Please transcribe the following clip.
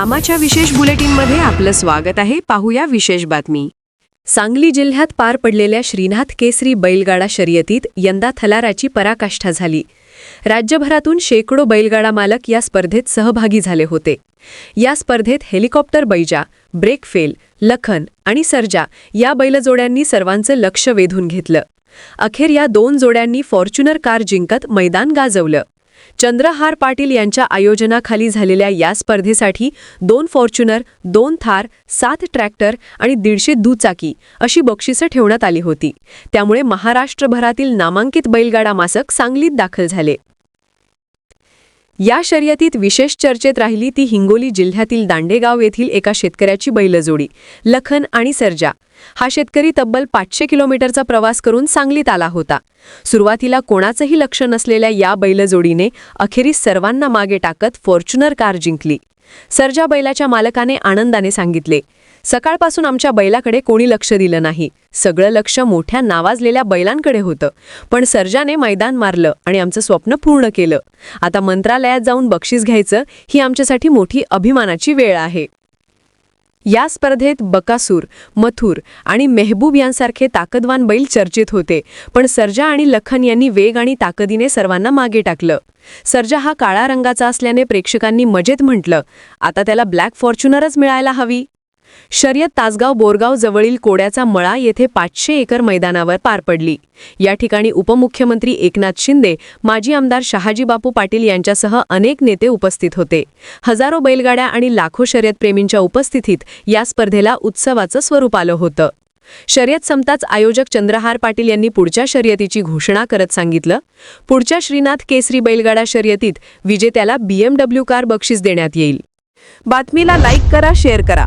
आमाच्या विशेष बुलेटिनमध्ये आपलं स्वागत आहे. पाहूया विशेष बातमी. सांगली जिल्ह्यात पार पडलेल्या श्रीनाथ केसरी बैलगाडा शर्यतीत यंदा थलाराची पराकाष्ठा झाली. राज्यभरातून शेकडो बैलगाडा मालक या स्पर्धेत सहभागी झाले होते. या स्पर्धेत हेलिकॉप्टर बैजा ब्रेकफेल लखन आणि सर्जा या बैलजोड्यांनी सर्वांचं लक्ष वेधून घेतलं. अखेर या दोन जोड्यांनी फॉर्च्युनर कार जिंकत मैदान गाजवलं. चंद्रहार पाटील यांच्या आयोजनाखाली झालेल्या या स्पर्धेसाठी दोन फॉर्च्युनर दोन थार सात ट्रॅक्टर आणि दीडशे दुचाकी अशी बक्षिसं ठेवण्यात आली होती. त्यामुळे महाराष्ट्रभरातील नामांकित बैलगाडा मासक सांगलीत दाखल झाले. या शर्यतीत विशेष चर्चेत राहिली ती हिंगोली जिल्ह्यातील दांडेगाव येथील एका शेतकऱ्याची बैलजोडी लखन आणि सर्जा. हा शेतकरी तब्बल पाचशे किलोमीटरचा प्रवास करून सांगलीत आला होता. सुरुवातीला कोणाचंही लक्ष नसलेल्या या बैलजोडीने अखेरीस सर्वांना मागे टाकत फॉर्च्युनर कार जिंकली. सर्जा बैलाच्या मालकाने आनंदाने सांगितले सकाळपासून आमच्या बैलाकडे कोणी लक्ष दिलं नाही. सगळं लक्ष मोठ्या नावाजलेल्या बैलांकडे होतं. पण सर्जाने मैदान मारलं आणि आमचं स्वप्न पूर्ण केलं. आता मंत्रालयात जाऊन बक्षीस घ्यायचं ही आमच्यासाठी मोठी अभिमानाची वेळ आहे. या स्पर्धेत बकासूर मथुर आणि मेहबूब यांसारखे ताकदवान बैल चर्चेत होते. पण सर्जा आणि लखन यांनी वेग आणि ताकदीने सर्वांना मागे टाकलं. सर्जा हा काळा रंगाचा असल्याने प्रेक्षकांनी मजेत म्हटलं आता त्याला ब्लॅक फॉर्च्युनरच मिळायला हवी. शर्यत तासगाव बोरगाव जवळील कोड्याचा मळा येथे पाचशे एकर मैदानावर पार पडली. या ठिकाणी उपमुख्यमंत्री एकनाथ शिंदे माजी आमदार शहाजीबापू पाटील यांच्यासह अनेक नेते उपस्थित होते. हजारो बैलगाड्या आणि लाखो शर्यतप्रेमींच्या उपस्थितीत या स्पर्धेला उत्सवाचं स्वरूप आलं होतं. शर्यत संपताच आयोजक चंद्रहार पाटील यांनी पुढच्या शर्यतीची घोषणा करत सांगितलं. पुढच्या श्रीनाथ केसरी बैलगाडा शर्यतीत विजेत्याला बीएमडब्ल्यू कार बक्षीस देण्यात येईल. बातमीला लाईक करा शेअर करा.